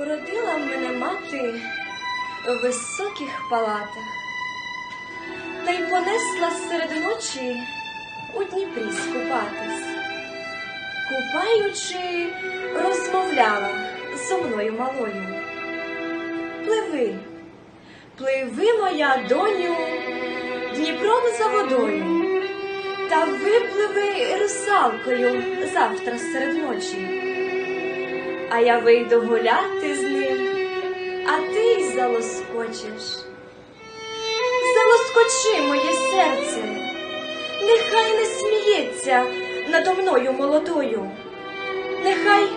Породила мене мати в високих палатах, та й понесла серед ночі у Дніпрі скупатись. Купаючи, розмовляла зо мною малою. Пливи, пливи, моя доню, Дніпром за водою, та випливи русалкою завтра серед ночі. А я вийду гуляти з ним, а ти й залоскочиш. Залоскочи моє серце, нехай не сміється надо мною молодою, нехай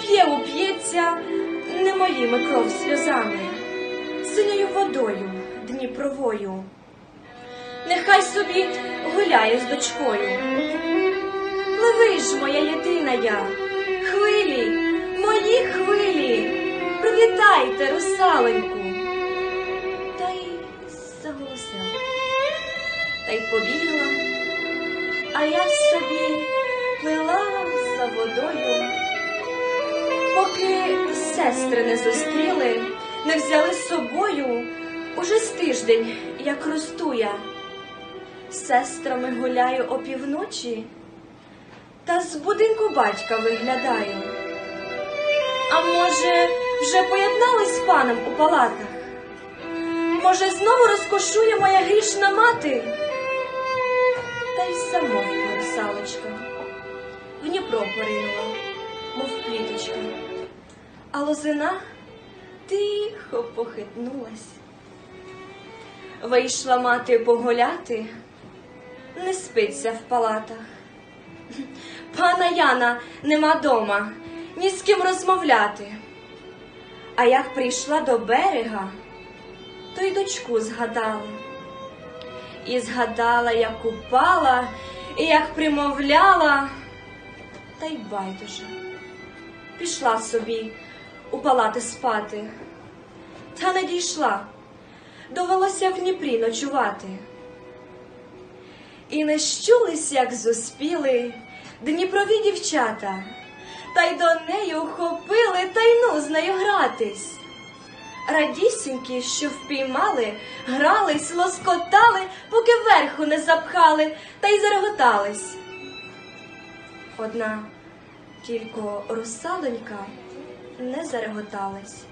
п'є уп'ється не моїми кров сльозами, синьою водою Дніпровою. Нехай собі гуляє з дочкою. Пливи ж, моя єдина я, хвилі, мої хвилі, привітайте, русаленьку. Та й заголосила, та й побігла, а я собі плила за водою, поки сестри не зустріли, не взяли з собою уже з тиждень, як росту я. З сестрами гуляю опівночі та з будинку батька виглядаю. А може, вже поєднались з паном у палатах? Може, знову розкошує моя грішна мати? Та й замовкла русалочка, в Дніпро поринула, мов пліточка, а лозина тихо похитнулась. Вийшла мати погуляти, не спиться в палатах. Пана Яна нема дома, ні з ким розмовляти. А як прийшла до берега, то й дочку згадала. І згадала, як упала, і як примовляла, та й байдуже. Пішла собі у палати спати, та не дійшла, довелося в Дніпрі ночувати. І не щулись, як зуспіли Дніпрові дівчата, та й до неї ухопили, та й ну з нею гратись. Радісінькі, що впіймали, грались, лоскотали, поки верху не запхали, та й зареготались. Одна тільки русалонька не зареготалась.